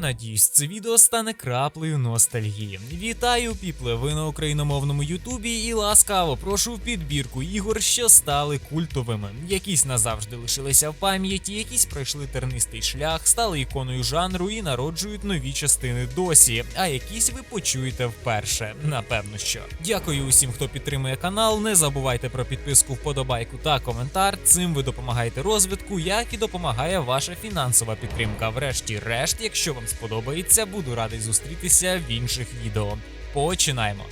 Надіюсь, це відео стане краплею ностальгії. Вітаю, піпле! Ви на україномовному Ютубі і ласкаво прошу в підбірку ігор, що стали культовими. Якісь назавжди лишилися в пам'яті, якісь пройшли тернистий шлях, стали іконою жанру і народжують нові частини досі. А якісь ви почуєте вперше. Напевно, що. Дякую усім, хто підтримує канал. Не забувайте про підписку, вподобайку та коментар. Цим ви допомагаєте розвитку, як і допомагає ваша фінансова підтримка. Врешті-решт, якщо вам сподобається, буду радий зустрітися в інших відео. Починаємо.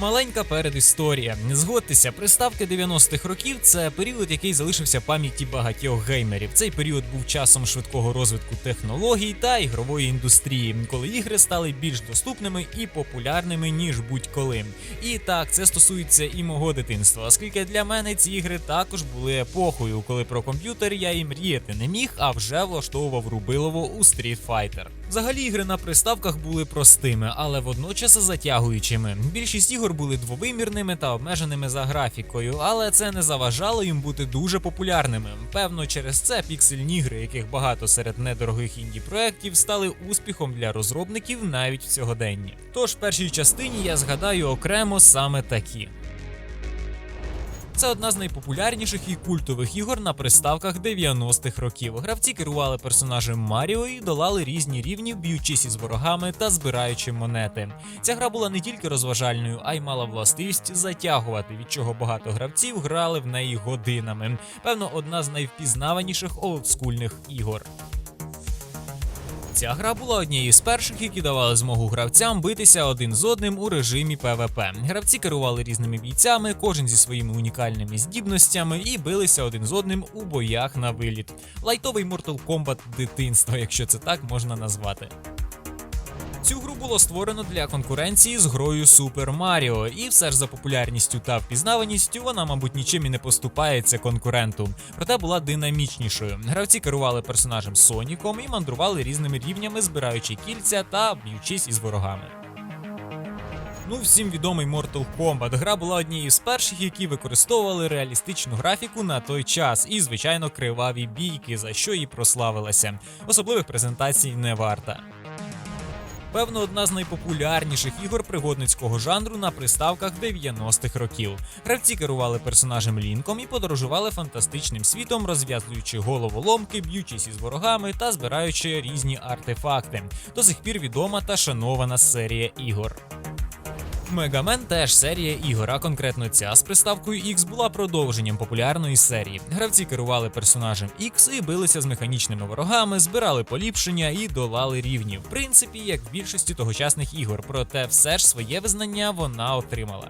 Маленька передісторія. Згодьтеся, приставки 90-х років це період, який залишився в пам'яті багатьох геймерів. Цей період був часом швидкого розвитку технологій та ігрової індустрії, коли ігри стали більш доступними і популярними ніж будь-коли. І так, це стосується і мого дитинства, оскільки для мене ці ігри також були епохою, коли про комп'ютер я і мріяти не міг, а вже влаштовував рубилово у Street Fighter. Взагалі ігри на приставках були простими, але водночас затягуючими. Більшість ігор були двовимірними та обмеженими за графікою, але це не заважало їм бути дуже популярними. Певно, через це піксельні ігри, яких багато серед недорогих інді проєктів, стали успіхом для розробників навіть в сьогоденні. Тож в першій частині я згадаю окремо саме такі. Це одна з найпопулярніших і культових ігор на приставках 90-х років. Гравці керували персонажем Маріо і долали різні рівні, б'ючись із ворогами та збираючи монети. Ця гра була не тільки розважальною, а й мала властивість затягувати, від чого багато гравців грали в неї годинами. Певно, одна з найвпізнаваніших олдскульних ігор. Ця гра була однією з перших, які давали змогу гравцям битися один з одним у режимі ПВП. Гравці керували різними бійцями, кожен зі своїми унікальними здібностями, і билися один з одним у боях на виліт. Лайтовий Mortal Kombat дитинства, якщо це так можна назвати. Цю гру було створено для конкуренції з грою Super Mario, і все ж за популярністю та впізнаваністю вона, мабуть, нічим і не поступається конкуренту, проте була динамічнішою. Гравці керували персонажем Соніком і мандрували різними рівнями, збираючи кільця та б'ючись із ворогами. Ну, всім відомий Mortal Kombat. Гра була однією з перших, які використовували реалістичну графіку на той час, і, звичайно, криваві бійки, за що і прославилася. Особливих презентацій не варта. Певно, одна з найпопулярніших ігор пригодницького жанру на приставках 90-х років. Гравці керували персонажем Лінком і подорожували фантастичним світом, розв'язуючи головоломки, б'ючись із ворогами та збираючи різні артефакти. До сих пір відома та шанована серія ігор. Мегамен теж серія ігор, а конкретно ця з приставкою X була продовженням популярної серії. Гравці керували персонажем X і билися з механічними ворогами, збирали поліпшення і долали рівні. В принципі, як в більшості тогочасних ігор, проте все ж своє визнання вона отримала.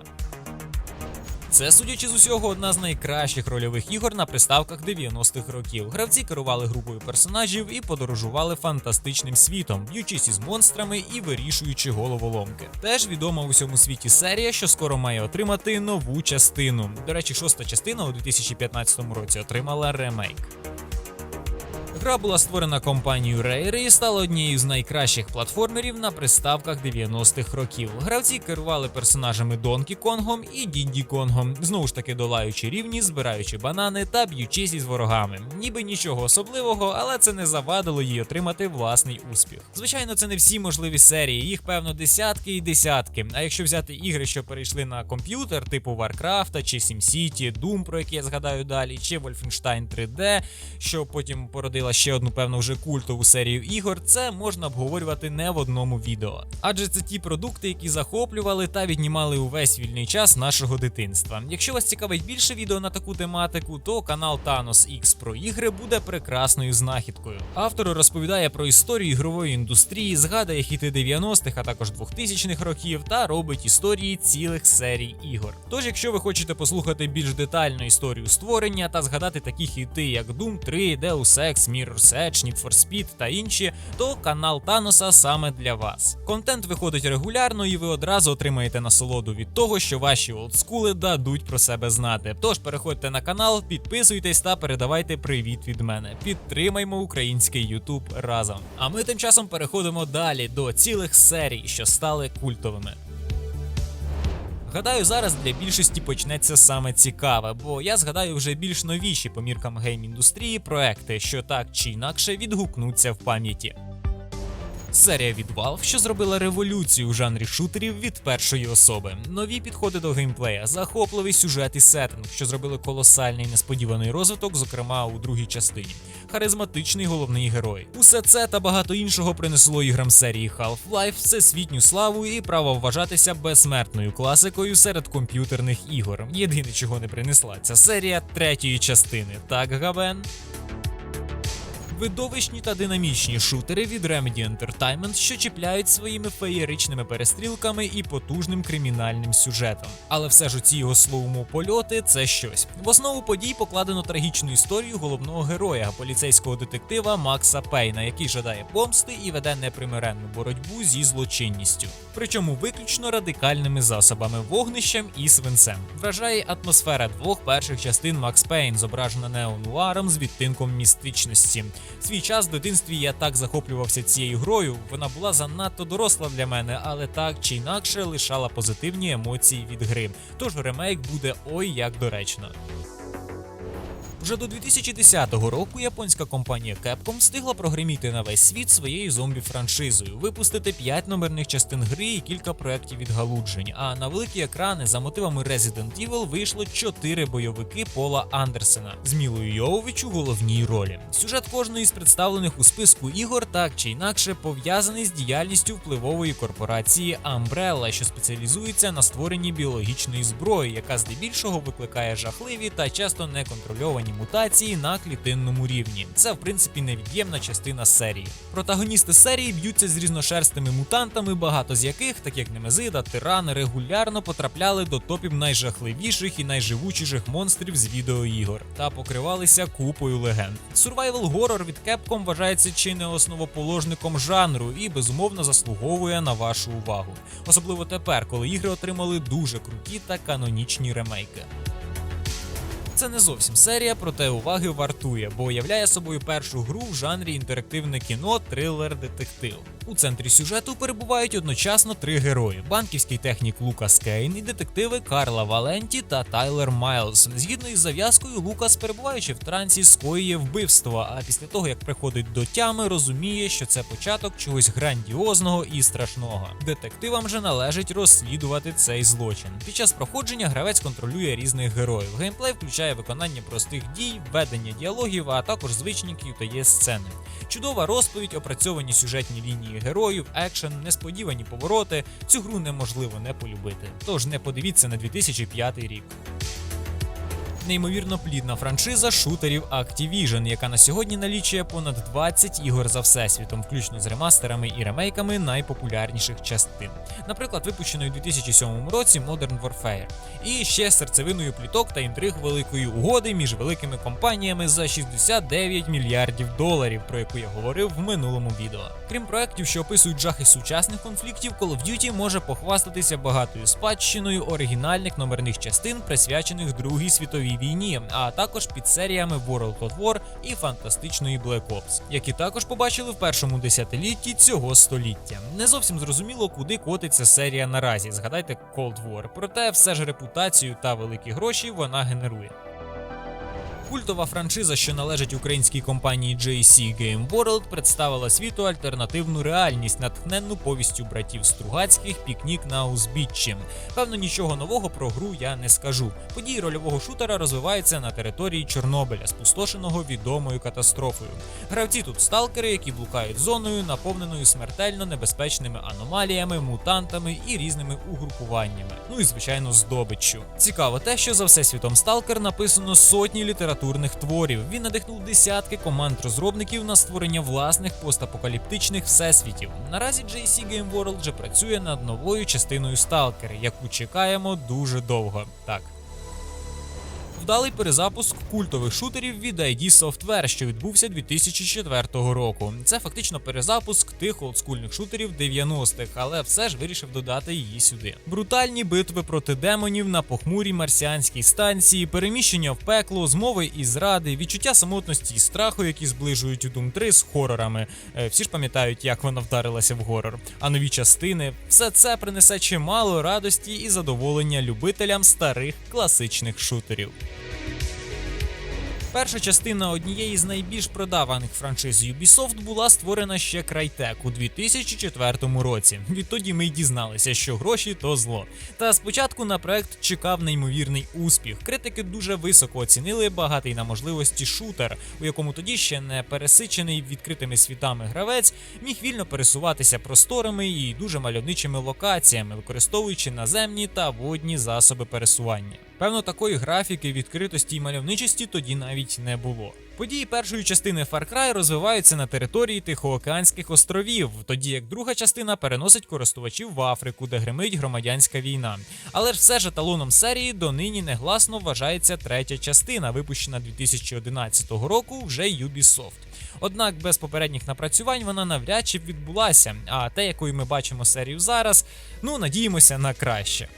Це, судячи з усього, одна з найкращих рольових ігор на приставках 90-х років. Гравці керували групою персонажів і подорожували фантастичним світом, б'ючись із монстрами і вирішуючи головоломки. Теж відома у всьому світі серія, що скоро має отримати нову частину. До речі, шоста частина у 2015 році отримала ремейк. Гра була створена компанією Rare і стала однією з найкращих платформерів на приставках 90-х років. Гравці керували персонажами Донкі Конгом і Дінді Конгом, знову ж таки долаючи рівні, збираючи банани та б'ючись із ворогами. Ніби нічого особливого, але це не завадило їй отримати власний успіх. Звичайно, це не всі можливі серії, їх певно десятки і десятки. А якщо взяти ігри, що перейшли на комп'ютер, типу Warcraft чи SimCity, Doom, про які я згадаю далі, чи Wolfenstein 3D, що потім породила ще одну певно вже культову серію ігор, це можна обговорювати не в одному відео. Адже це ті продукти, які захоплювали та віднімали увесь вільний час нашого дитинства. Якщо вас цікавить більше відео на таку тематику, то канал Thanos X про ігри буде прекрасною знахідкою. Автор розповідає про історію ігрової індустрії, згадує хіти 90-х, а також 2000-х років, та робить історії цілих серій ігор. Тож, якщо ви хочете послухати більш детальну історію створення та згадати такі хіти, як Doom 3, Deus Ex, Mirror's Edge, Need for Speed та інші, то канал Таноса саме для вас. Контент виходить регулярно, і ви одразу отримаєте насолоду від того, що ваші олдскули дадуть про себе знати. Тож переходьте на канал, підписуйтесь та передавайте привіт від мене. Підтримаймо український Ютуб разом. А ми тим часом переходимо далі до цілих серій, що стали культовими. Гадаю, зараз для більшості почнеться саме цікаве, бо я згадаю вже більш новіші по міркам гейм-індустрії проекти, що так чи інакше відгукнуться в пам'яті. Серія від Valve, що зробила революцію у жанрі шутерів від першої особи. Нові підходи до геймплея, захопливий сюжет і сеттинг, що зробили колосальний несподіваний розвиток, зокрема у другій частині. Харизматичний головний герой. Усе це та багато іншого принесло іграм серії Half-Life всесвітню славу і право вважатися безсмертною класикою серед комп'ютерних ігор. Єдине, чого не принесла ця серія третьої частини. Так, Гавен? Видовищні та динамічні шутери від Remedy Entertainment, що чіпляють своїми феєричними перестрілками і потужним кримінальним сюжетом. Але все ж у ці його слоумо польоти це щось. В основу подій покладено трагічну історію головного героя, поліцейського детектива Макса Пейна, який жадає помсти і веде непримиренну боротьбу зі злочинністю. Причому виключно радикальними засобами вогнищем і свинцем. Вражає атмосфера двох перших частин Макс Пейн, зображена неонуаром з відтинком містичності. Свій час в дитинстві я так захоплювався цією грою. Вона була занадто доросла для мене, але так чи інакше лишала позитивні емоції від гри. Тож ремейк буде ой як доречно. Вже до 2010 року японська компанія Capcom встигла прогреміти на весь світ своєю зомбі-франшизою, випустити 5 номерних частин гри і кілька проєктів відгалуджень. А на великі екрани за мотивами Resident Evil вийшло 4 бойовики Пола Андерсена з Мілою Йовович у головній ролі. Сюжет кожної з представлених у списку ігор так чи інакше пов'язаний з діяльністю впливової корпорації Umbrella, що спеціалізується на створенні біологічної зброї, яка здебільшого викликає жахливі та часто неконтрольовані мутації на клітинному рівні. Це в принципі невід'ємна частина серії. Протагоністи серії б'ються з різношерстими мутантами, багато з яких, так як Немезида, Тиран, регулярно потрапляли до топів найжахливіших і найживучіших монстрів з відеоігор та покривалися купою легенд. Survival Horror від Capcom вважається чи не основоположником жанру і безумовно заслуговує на вашу увагу. Особливо тепер, коли ігри отримали дуже круті та канонічні ремейки. Це не зовсім серія, проте уваги вартує, бо являє собою першу гру в жанрі інтерактивне кіно, трилер, детектив. У центрі сюжету перебувають одночасно три герої: банківський технік Лукас Кейн і детективи Карла Валенті та Тайлер Майлз. Згідно із зав'язкою, Лукас, перебуваючи в трансі, скоює вбивство. А після того, як приходить до тями, розуміє, що це початок чогось грандіозного і страшного. Детективам же належить розслідувати цей злочин. Під час проходження гравець контролює різних героїв. Геймплей включає виконання простих дій, ведення діалогів, а також звичні QTE сцени. Чудова розповідь, опрацьовані сюжетні лінії героїв, екшен, несподівані повороти. Цю гру неможливо не полюбити. Тож не подивіться на 2005 рік. Неймовірно плідна франшиза шутерів Activision, яка на сьогодні налічує понад 20 ігор за всесвітом, включно з ремастерами і ремейками найпопулярніших частин. Наприклад, випущеної у 2007 році Modern Warfare. І ще серцевиною пліток та інтриг великої угоди між великими компаніями за 69 мільярдів доларів, про яку я говорив в минулому відео. Крім проєктів, що описують жахи сучасних конфліктів, Call of Duty може похвастатися багатою спадщиною оригінальних номерних частин, присвячених Другій світовій війні, а також під серіями World of War і фантастичної Black Ops, які також побачили в першому десятилітті цього століття. Не зовсім зрозуміло, куди котиться серія наразі. Згадайте Cold War, проте все ж репутацію та великі гроші вона генерує. Культова франшиза, що належить українській компанії JC Game World, представила світу альтернативну реальність, натхненну повістю братів Стругацьких пікнік на узбіччі. Певно, нічого нового про гру я не скажу. Події рольового шутера розвиваються на території Чорнобиля, спустошеного відомою катастрофою. Гравці тут сталкери, які блукають зоною, наповненою смертельно небезпечними аномаліями, мутантами і різними угрупуваннями. Ну і звичайно, здобиччю. Цікаво те, що за всесвітом Сталкер написано сотні літературних творів. Він надихнув десятки команд розробників на створення власних постапокаліптичних всесвітів. Наразі JC Game World вже працює над новою частиною Сталкер, яку чекаємо дуже довго. Так. Вдалий перезапуск культових шутерів від ID Software, що відбувся 2004 року. Це фактично перезапуск тих олдскульних шутерів 90-х, але все ж вирішив додати її сюди. Брутальні битви проти демонів на похмурій марсіанській станції, переміщення в пекло, змови і зради, відчуття самотності і страху, які зближують Doom 3 з хорорами. Е, Всі ж пам'ятають, як вона вдарилася в горор. А нові частини все це принесе чимало радості і задоволення любителям старих класичних шутерів. Перша частина однієї з найбільш продаваних франшиз Ubisoft була створена ще Crytek у 2004 році. Відтоді ми й дізналися, що гроші то зло. Та спочатку на проект чекав неймовірний успіх. Критики дуже високо оцінили багатий на можливості шутер, у якому тоді ще не пересичений відкритими світами гравець міг вільно пересуватися просторами і дуже мальовничими локаціями, використовуючи наземні та водні засоби пересування. Певно, такої графіки, відкритості і мальовничості тоді навіть не було. Події першої частини Far Cry розвиваються на території Тихоокеанських островів, тоді як друга частина переносить користувачів в Африку, де гримить громадянська війна. Але ж все ж еталоном серії донині негласно вважається третя частина, випущена 2011 року вже Ubisoft. Однак без попередніх напрацювань вона навряд чи б відбулася. А те, якою ми бачимо серію зараз, ну надіємося на краще.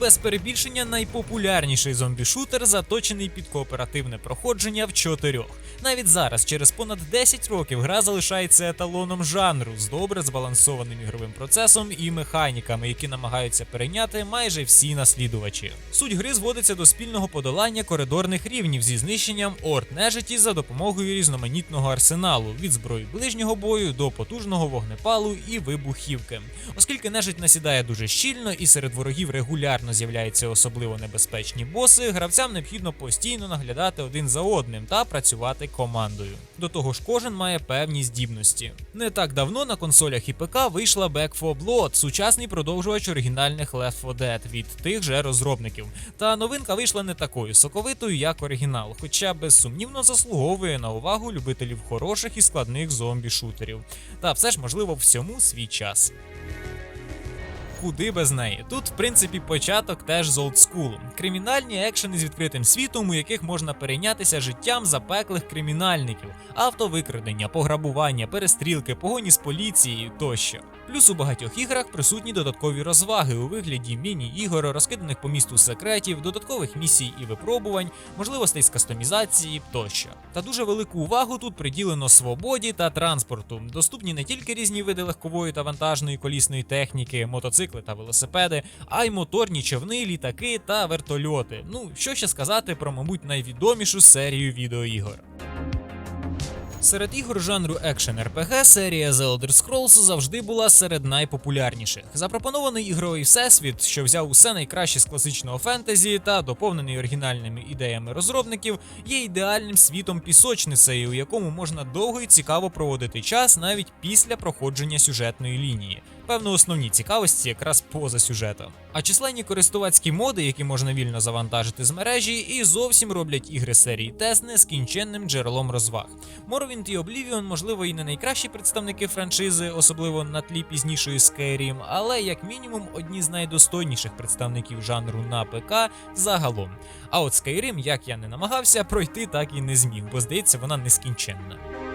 Без перебільшення найпопулярніший зомбі-шутер заточений під кооперативне проходження в чотирьох. Навіть зараз, через понад 10 років, гра залишається еталоном жанру з добре збалансованим ігровим процесом і механіками, які намагаються перейняти майже всі наслідувачі. Суть гри зводиться до спільного подолання коридорних рівнів зі знищенням орд нежиті за допомогою різноманітного арсеналу від зброї ближнього бою до потужного вогнепалу і вибухівки. Оскільки нежить насідає дуже щільно і серед ворогів регулярно з'являються особливо небезпечні боси, гравцям необхідно постійно наглядати один за одним та працювати командою. До того ж, кожен має певні здібності. Не так давно на консолях і ПК вийшла Back 4 Blood, сучасний продовжувач оригінальних Left 4 Dead від тих же розробників. Та новинка вийшла не такою соковитою, як оригінал, хоча безсумнівно заслуговує на увагу любителів хороших і складних зомбі-шутерів. Та все ж можливо всьому свій час куди без неї. Тут, в принципі, початок теж з олдскулу. Кримінальні екшени з відкритим світом, у яких можна перейнятися життям запеклих кримінальників, автовикрадення, пограбування, перестрілки, погоні з поліцією тощо. Плюс у багатьох іграх присутні додаткові розваги у вигляді міні-ігор, розкиданих по місту секретів, додаткових місій і випробувань, можливостей з кастомізації тощо. Та дуже велику увагу тут приділено свободі та транспорту. Доступні не тільки різні види легкової та вантажної колісної техніки, мотоцикли та велосипеди, а й моторні човни, літаки та вертольоти. Ну що ще сказати про, мабуть, найвідомішу серію відеоігор. Серед ігор жанру екшен RPG серія The Elder Scrolls завжди була серед найпопулярніших. Запропонований ігровий всесвіт, що взяв усе найкраще з класичного фентезі та доповнений оригінальними ідеями розробників, є ідеальним світом пісочницею, у якому можна довго і цікаво проводити час навіть після проходження сюжетної лінії. Певно, основні цікавості якраз поза сюжетом. А численні користувацькі моди, які можна вільно завантажити з мережі, і зовсім роблять ігри серії TES нескінченним джерелом розваг. Morrowind і Oblivion, можливо, і не найкращі представники франшизи, особливо на тлі пізнішої Skyrim, але як мінімум одні з найдостойніших представників жанру на ПК загалом. А от Skyrim, як я не намагався, пройти так і не зміг, бо здається, вона нескінченна.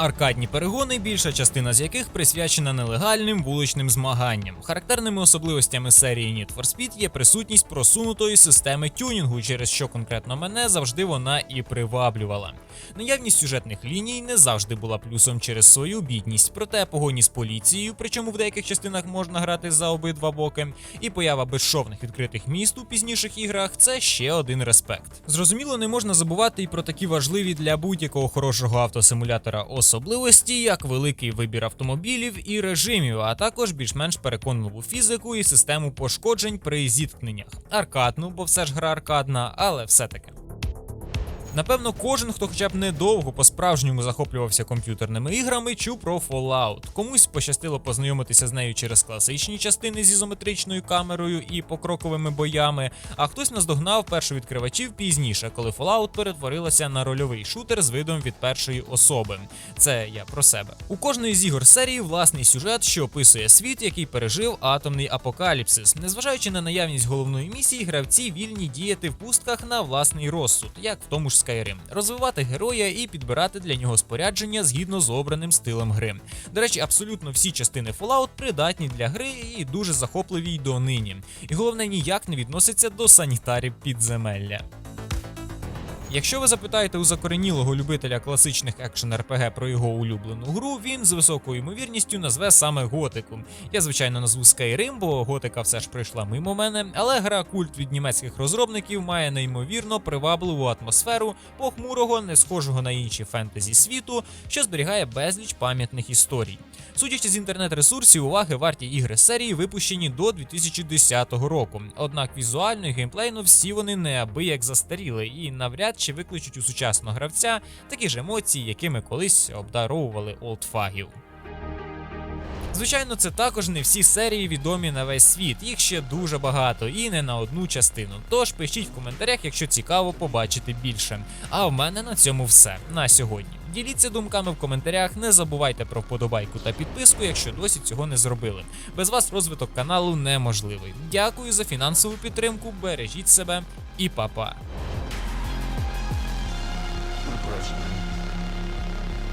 Аркадні перегони, більша частина з яких присвячена нелегальним вуличним змаганням. Характерними особливостями серії Need for Speed є присутність просунутої системи тюнінгу, через що конкретно мене завжди вона і приваблювала. Наявність сюжетних ліній не завжди була плюсом через свою бідність, проте погоні з поліцією, причому в деяких частинах можна грати за обидва боки, і поява безшовних відкритих міст у пізніших іграх це ще один респект. Зрозуміло, не можна забувати і про такі важливі для будь-якого хорошого автосимулятора особливості, як великий вибір автомобілів і режимів, а також більш-менш переконливу фізику і систему пошкоджень при зіткненнях. Аркадну, бо все ж гра аркадна, але все таки. Напевно, кожен, хто хоча б недовго по-справжньому захоплювався комп'ютерними іграми, чув про Fallout. Комусь пощастило познайомитися з нею через класичні частини з ізометричною камерою і покроковими боями, а хтось наздогнав першовідкривачів пізніше, коли Fallout перетворилася на рольовий шутер з видом від першої особи. Це я про себе. У кожної з ігор серії власний сюжет, що описує світ, який пережив атомний апокаліпсис. Незважаючи на наявність головної місії, гравці вільні діяти в пустках на власний розсуд, як в тому ж Skyrim, розвивати героя і підбирати для нього спорядження згідно з обраним стилем гри. До речі, абсолютно всі частини Fallout придатні для гри і дуже захопливі й донині. І головне ніяк не відноситься до санітарів підземелля. Якщо ви запитаєте у закоренілого любителя класичних екшен РПГ про його улюблену гру, він з високою ймовірністю назве саме Готику. Я звичайно назву Skyrim, бо Готика все ж пройшла мимо мене, але гра культ від німецьких розробників має неймовірно привабливу атмосферу похмурого, не схожого на інші фентезі світу, що зберігає безліч пам'ятних історій. Судячи з інтернет-ресурсів, уваги варті ігри серії випущені до 2010 року. Однак візуально і геймплейно всі вони неабияк застаріли і навряд чи викличуть у сучасного гравця такі ж емоції, якими колись обдаровували олдфагів. Звичайно, це також не всі серії відомі на весь світ, їх ще дуже багато і не на одну частину. Тож пишіть в коментарях, якщо цікаво побачити більше. А в мене на цьому все на сьогодні. Діліться думками в коментарях, не забувайте про вподобайку та підписку, якщо досі цього не зробили. Без вас розвиток каналу неможливий. Дякую за фінансову підтримку, бережіть себе і па-па. Ми працюємо.